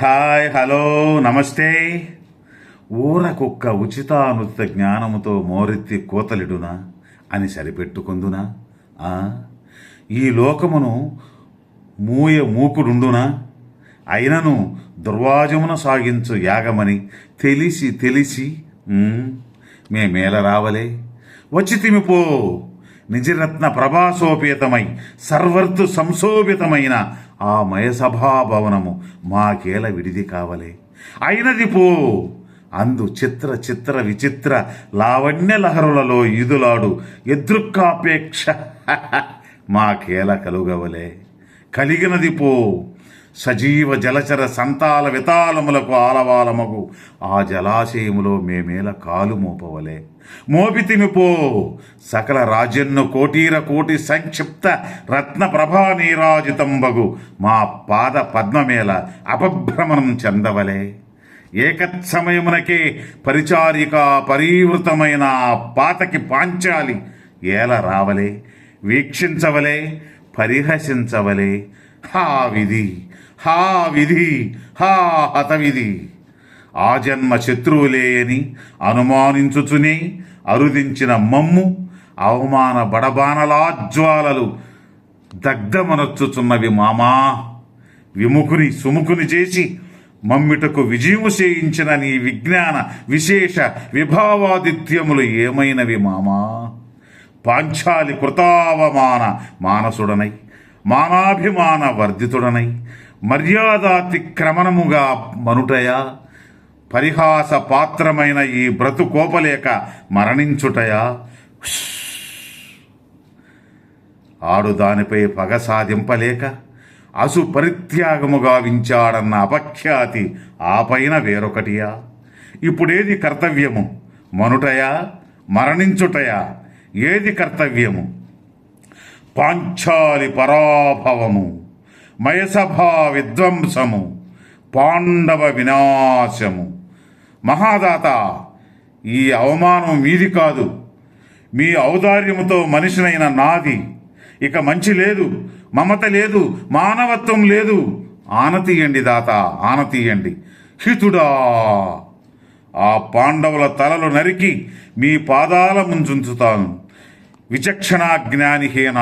Hi hello నమస్తే. ఊర కుక్క ఉచితానుచిత జ్ఞానముతో మోరెత్తి కోతలిడునా అని సరిపెట్టుకుందునా? ఈ లోకమును మూయ మూకుడుండునా? అయినను దుర్వాజమున సాగించు యాగమని తెలిసి తెలిసి మేమేల రావలే. వచ్చి తిమిపో. నిజరత్న ప్రభాసోపేతమై సర్వర్తు సంశోభితమైన ఆ మయసభా భవనము మాకేల విడిది కావలే. అయినది పో. అందు చిత్ర చిత్ర విచిత్ర లావణ్య లహరులలో ఈదులాడు ఎదృక్కాపేక్ష మాకేల కలుగవలే. కలిగినది పో. సజీవ జలచర సంతాల వితాళములకు ఆలవాలమగు. ఆ జలాశయములో మేమేల కాలు మోపవలే. మోపితిమి పో సకల రాజన్ను కోటీర కోటి సంక్షిప్త రత్న ప్రభా నీరాజితంబగు. మా పాద పద్మమేల అపభ్రమణం చెందవలే. ఏకత్సమయమునకే పరిచారిక పరీవృతమైన పాతకి పాంచాలి. ఏల రావలే. వీక్షించవలే. పరిహసించవలే. హా విధి హా విధి హా హతవిధి. ఆ జన్మ శత్రువులే అని అనుమానించుచునే అరుదించిన మమ్ము అవమాన బడబానలాజ్వాలలు దగ్ధమనొచ్చుచున్నవి మామా. విముఖుని సుముఖుని చేసి మమ్మిటకు విజయము చేయించిన నీ విజ్ఞాన విశేష విభావాదిత్యములు ఏమైనవి మామా? పాంచాలి కృతావమాన మానసుడనై మానాభిమాన వర్ధితుడనై మర్యాదాతిక్రమణముగా మనుటయా పరిహాస పాత్రమైన ఈ బ్రతుకోపలేక మరణించుటయా? ఆడు దానిపై పగ సాధింపలేక అసు పరిత్యాగముగా వించాడన్న అపఖ్యాతి ఆ పైన వేరొకటియా? ఇప్పుడేది కర్తవ్యము మనుటయా మరణించుటయా? ఏది కర్తవ్యము? పాంచాలి పరాభవము మయసభా విధ్వంసము పాండవ వినాశము. మహాదాత ఈ అవమానం మీది కాదు. మీ ఔదార్యముతో మనిషినైన నాది. ఇక మంచి లేదు మమత లేదు మానవత్వం లేదు. ఆనతీయండి దాత ఆనతీయండి. హితుడా! ఆ పాండవుల తలలు నరికి మీ పాదాల ముంచుంచుతాను విచక్షణా జ్ఞానిహీన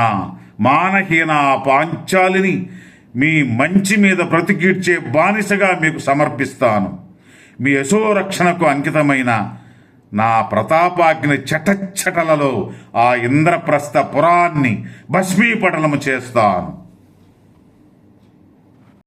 మానహీన ఆ పాంచాలిని మీ మంచి మీద బ్రతికీడ్చే బానిసగా మీకు సమర్పిస్తాను. మీ యశోరక్షణకు అంకితమైన నా ప్రతాపాగ్ని చటచ్చటలలో ఆ ఇంద్రప్రస్థ పురాన్ని భస్మీపటలము చేస్తాను.